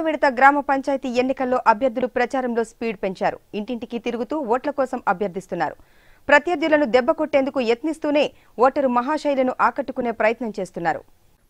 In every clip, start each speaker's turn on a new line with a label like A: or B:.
A: విడత గ్రామ పంచాయతీ ఎన్నికల్లో అభ్యర్థులు ప్రచారంలో స్పీడ్ పెంచారు. ఇంటింటికి తిరుగుతూ ఓట్ల కోసం అభ్యర్థిస్తున్నారు. ప్రత్యర్థులను దెబ్బ కొట్టేందుకు యత్నిస్తూనే ఓటరు మహాశైలను ఆకట్టుకునే ప్రయత్నం చేస్తున్నారు.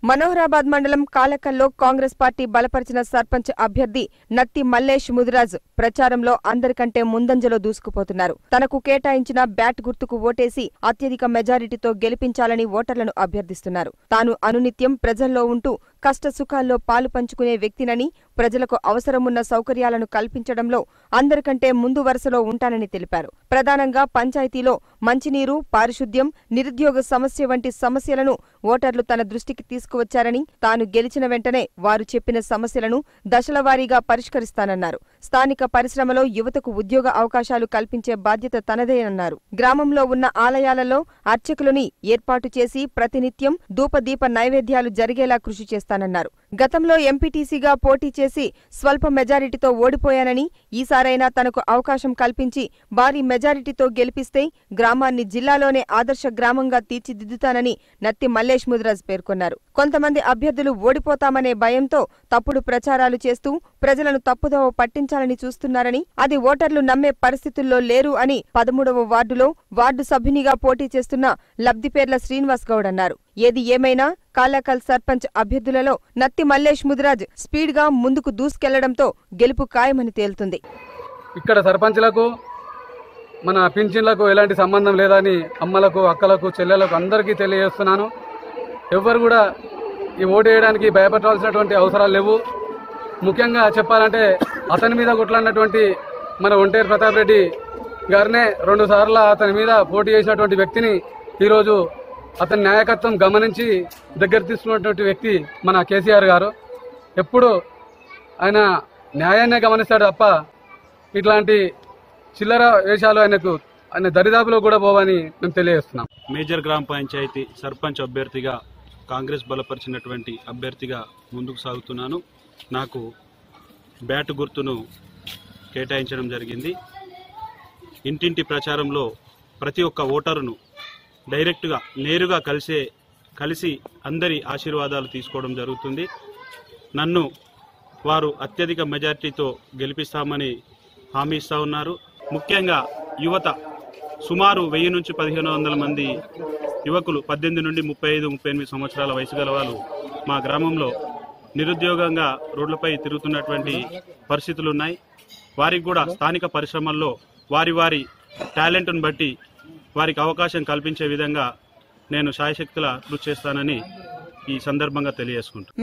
A: మనోహరాబాద్ మండలం కాలకల్లో కాంగ్రెస్ పార్టీ బలపరిచిన సర్పంచ్ అభ్యర్థి నత్తి మల్లేష్ ముదిరాజ్ ప్రచారంలో అందరికంటే ముందంజలో దూసుకుపోతున్నారు. తనకు కేటాయించిన బ్యాట్ గుర్తుకు ఓటేసి అత్యధిక మెజారిటీతో గెలిపించాలని ఓటర్లను అభ్యర్థిస్తున్నారు. తాను అనునిత్యం ప్రజల్లో ఉంటూ కష్ట సుఖాల్లో పాలు పంచుకునే వ్యక్తినని ప్రజలకు అవసరమున్న సౌకర్యాలను కల్పించడంలో అందరికంటే ముందు వరుసలో ఉంటానని తెలిపారు. ప్రధానంగా పంచాయతీలో మంచినీరు పారిశుద్ధ్యం నిరుద్యోగ సమస్య వంటి సమస్యలను ఓటర్లు తన దృష్టికి తీసుకువచ్చారని తాను గెలిచిన వెంటనే వారు చెప్పిన సమస్యలను దశలవారీగా పరిష్కరిస్తానన్నారు. స్థానిక పరిశ్రమలో యువతకు ఉద్యోగ అవకాశాలు కల్పించే బాధ్యత తనదేనన్నారు. గ్రామంలో ఉన్న ఆలయాలలో అర్చకులని ఏర్పాటు చేసి ప్రతినిత్యం ధూపదీప నైవేద్యాలు జరిగేలా కృషి చేస్తానన్నారు. గతంలో ఎంపీటీసీగా పోటీ చేసి స్వల్ప మెజారిటీతో ఓడిపోయానని ఈసారైనా తనకు అవకాశం కల్పించి భారీ మెజారిటీతో గెలిపిస్తే గ్రామాన్ని జిల్లాలోనే ఆదర్శ గ్రామంగా తీర్చిదిద్దుతానని నత్తి మల్లేష్ ముదిరాజ్ పేర్కొన్నారు. కొంతమంది అభ్యర్థులు ఓడిపోతామనే భయంతో తప్పుడు ప్రచారాలు చేస్తూ ప్రజలను తప్పుదోవ పట్టించాలని చూస్తున్నారని అది ఓటర్లు నమ్మే పరిస్థితుల్లో లేరు అని పదమూడవ వార్డులో వార్డు సభ్యునిగా పోటీ చేస్తున్న లబ్ధిపేర్ల శ్రీనివాస్ గౌడ్ అన్నారు. ఏది ఏమైనా కాలాకల్ సర్పంచ్ అభ్యర్థులలో నత్తి మల్లేష్ ముదిరాజ్ స్పీడ్గా ముందుకు దూసుకెళ్ళడంతో గెలుపు ఖాయమని తేలుతుంది.
B: ఇక్కడ సర్పంచ్లకు మన పింఛన్లకు ఎలాంటి సంబంధం లేదని అమ్మలకు అక్కలకు చెల్లెలకు అందరికీ తెలియజేస్తున్నాను. ఎవ్వరు కూడా ఈ ఓటు వేయడానికి భయపడాల్సినటువంటి అవసరాలు లేవు. ముఖ్యంగా చెప్పాలంటే అతని మీద కొట్లాడినటువంటి మన ఒంటేరు ప్రతాప్ రెడ్డి గారినే రెండు సార్లు అతని మీద పోటీ చేసినటువంటి వ్యక్తిని ఈరోజు అతని నాయకత్వం గమనించి దగ్గర తీసుకున్నటువంటి వ్యక్తి మన కేసీఆర్ గారు. ఎప్పుడు ఆయన న్యాయాన్నే గమనిస్తాడు తప్ప ఇట్లాంటి చిల్లర వేషాలు ఆయనకు ఆయన దరిదాపులో కూడా పోవని మేము తెలియజేస్తున్నాం.
C: మేజర్ గ్రామ పంచాయతీ సర్పంచ్ అభ్యర్థిగా కాంగ్రెస్ బలపరిచినటువంటి అభ్యర్థిగా ముందుకు సాగుతున్నాను. నాకు బ్యాట్ గుర్తును కేటాయించడం జరిగింది. ఇంటింటి ప్రచారంలో ప్రతి ఒక్క ఓటరును డైరెక్ట్గా నేరుగా కలిసే కలిసి అందరి ఆశీర్వాదాలు తీసుకోవడం జరుగుతుంది. నన్ను వారు అత్యధిక మెజార్టీతో గెలిపిస్తామని హామీ ఇస్తూ ఉన్నారు. ముఖ్యంగా యువత సుమారు వెయ్యి నుంచి పదిహేను వందల మంది యువకులు పద్దెనిమిది నుండి ముప్పై ఐదు ముప్పై ఎనిమిది సంవత్సరాల వయసు గల వాళ్ళు మా గ్రామంలో నిరుద్యోగంగా రోడ్లపై తిరుగుతున్నటువంటి పరిస్థితులు ఉన్నాయి. వారికి కూడా స్థానిక పరిశ్రమల్లో వారి వారి టాలెంట్ను బట్టి వారికి అవకాశం కల్పించే విధంగా నేను శాయశక్తుల కృషి చేస్తానని ఈ సందర్భంగా తెలియజేసుకుంటాను